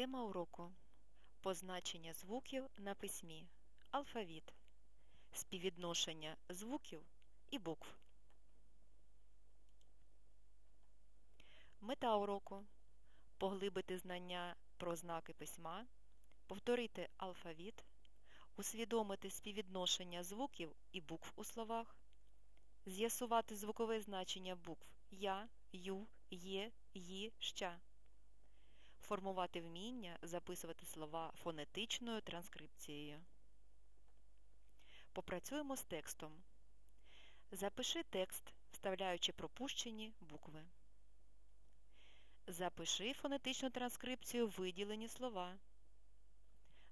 Тема уроку Позначення звуків на письмі. Алфавіт. Співвідношення звуків і букв. Мета уроку поглибити знання про знаки письма, повторити алфавіт, усвідомити співвідношення звуків і букв у словах, з'ясувати звукове значення букв Я, Ю, Є, Ї, Ща формувати вміння записувати слова фонетичною транскрипцією. Попрацюємо з текстом. Запиши текст, вставляючи пропущені букви. Запиши фонетичну транскрипцію виділені слова.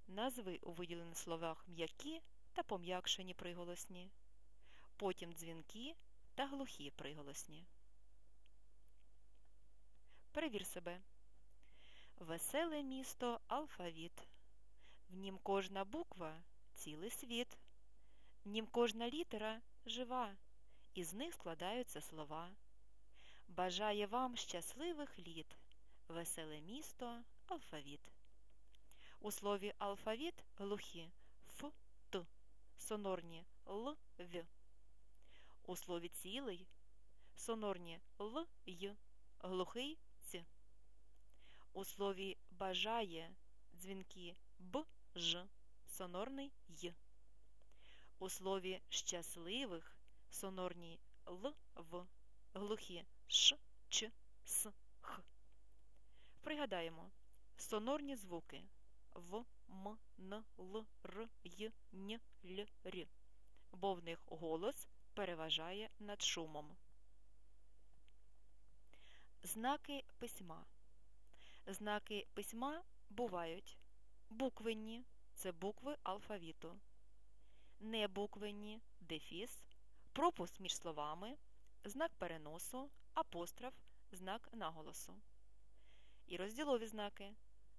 Назви у виділених словах м'які та пом'якшені приголосні. Потім дзвінки та глухі приголосні. Перевір себе. Веселе місто алфавіт. В нім кожна буква цілий світ, в нім кожна літера жива, із них складаються слова. Бажає вам щасливих літ, веселе місто алфавіт. У слові алфавіт глухі Ф, Т, сонорні Л, В. У слові цілий сонорні Л, Й, глухий. У слові бажає дзвінки б, ж, сонорний й. У слові щасливих сонорні л, в, глухі ш, ч, с, х. Пригадаємо сонорні звуки в, м, н, л, р, й, н, л, р, бо в них голос переважає над шумом. Знаки письма. Знаки письма бувають буквенні це букви алфавіту, небуквенні дефіс, пропуск між словами, знак переносу, апостроф, знак наголосу. І розділові знаки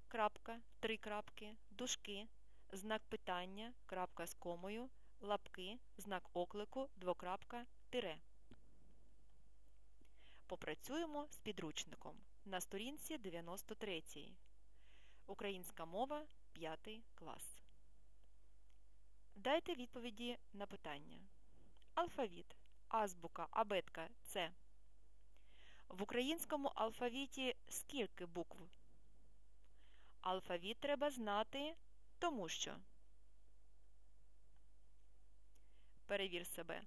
крапка, три крапки, дужки, знак питання, крапка з комою, лапки, знак оклику, двокрапка, тире. Попрацюємо з підручником на сторінці 93. Українська мова 5 клас. Дайте відповіді на питання. Алфавіт. Азбука, абетка це. В українському алфавіті скільки букв? Алфавіт треба знати, тому що. Перевір себе.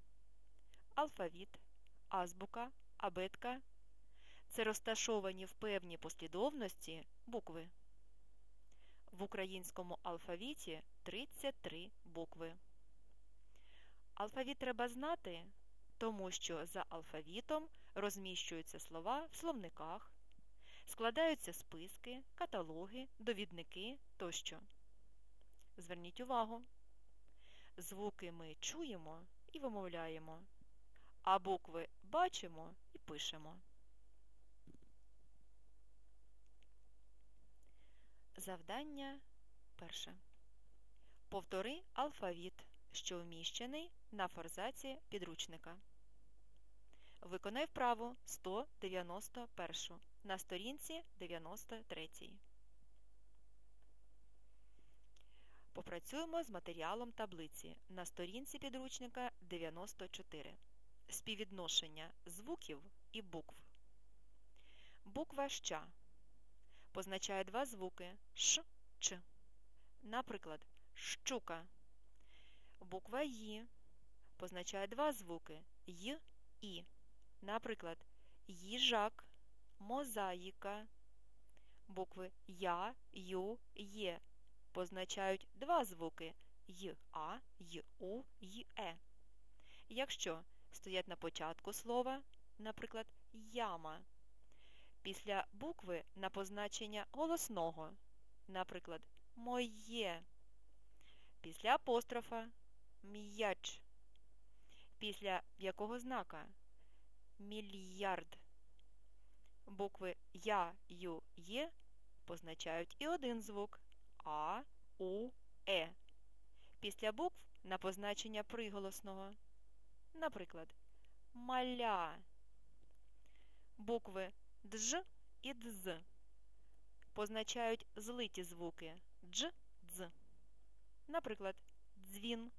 Алфавіт, азбука, абетка це розташовані в певній послідовності букви. В українському алфавіті 33 букви. Алфавіт треба знати, тому що за алфавітом розміщуються слова в словниках, складаються списки, каталоги, довідники тощо. Зверніть увагу. Звуки ми чуємо і вимовляємо, а букви бачимо і пишемо. Завдання перше. Повтори алфавіт, що вміщений на форзаці підручника. Виконай вправу 191 на сторінці 93. Попрацюємо з матеріалом таблиці на сторінці підручника 94. Співвідношення звуків і букв. Буква ща позначає два звуки Ш, Ч. Наприклад, щука. Буква Ї позначає два звуки Й, І. Наприклад, їжак, мозаїка. Букви Я, Ю, Є позначають два звуки Й, А, Й, У, Й, Е. Якщо стоять на початку слова, наприклад, яма, після букви на позначення голосного, наприклад, моє, після апострофа м'яч, після якого знака мільярд. Букви Я, Ю, Є позначають і один звук А, У, Е. Після букв на позначення приголосного. Наприклад, маля. Букви дж і дз позначають злиті звуки дж, дз. Наприклад, дзвін,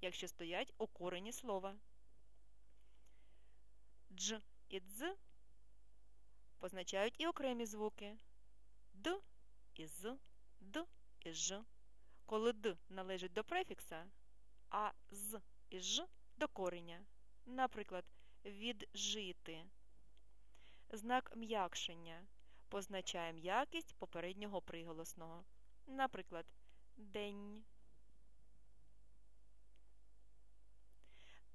якщо стоять у корені слова. Дж і дз позначають і окремі звуки д і з, д і ж. Коли д належить до префікса, а з і ж до кореня. Наприклад, віджити. Знак м'якшення позначає м'якість попереднього приголосного. Наприклад, день.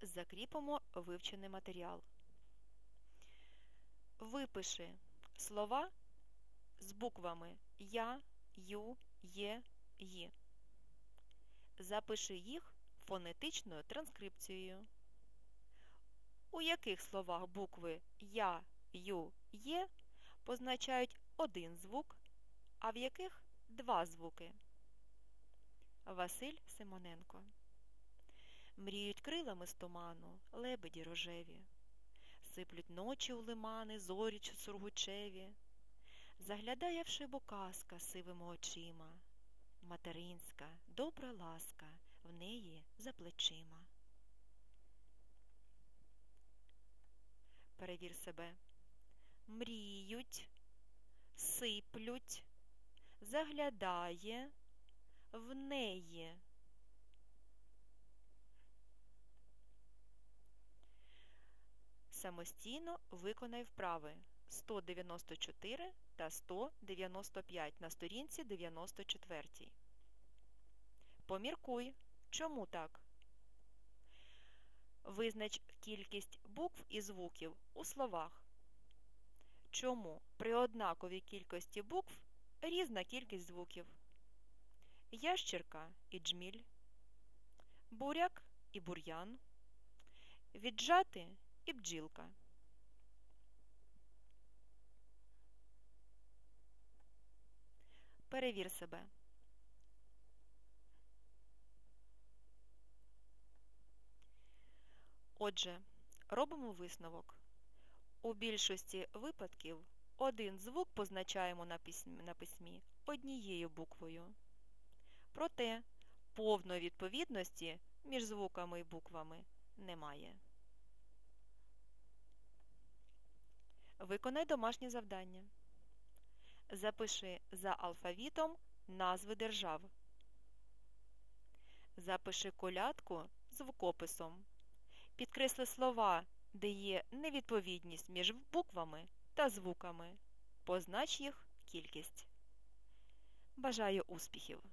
Закріпимо вивчений матеріал. Випиши слова з буквами Я, Ю, Є, Ї. Запиши їх фонетичною транскрипцією. У яких словах букви Я, Ю, Є позначають один звук, а в яких два звуки. Василь Симоненко. Мріють крилами з туману, лебеді рожеві, сиплють ночі у лимани, зорі сургучеві. Заглядає в шибу казка сивими очима, материнська, добра ласка в неї за плечима. Перевір себе. Мріють, сиплють, заглядає в неї. Самостійно виконай вправи 194 та 195 на сторінці 94. Поміркуй, чому так? Визнач кількість букв і звуків у словах. Чому при однаковій кількості букв різна кількість звуків? Ящерка і джміль, буряк і бур'ян, віджати і бджілка. Перевір себе. Отже, робимо висновок. У більшості випадків один звук позначаємо на письмі, на письмі однією буквою. Проте повної відповідності між звуками і буквами немає. Виконай домашнє завдання. Запиши за алфавітом назви держав. Запиши колядку звукописом. Підкресли слова, де є невідповідність між буквами та звуками. Познач їх кількість. Бажаю успіхів!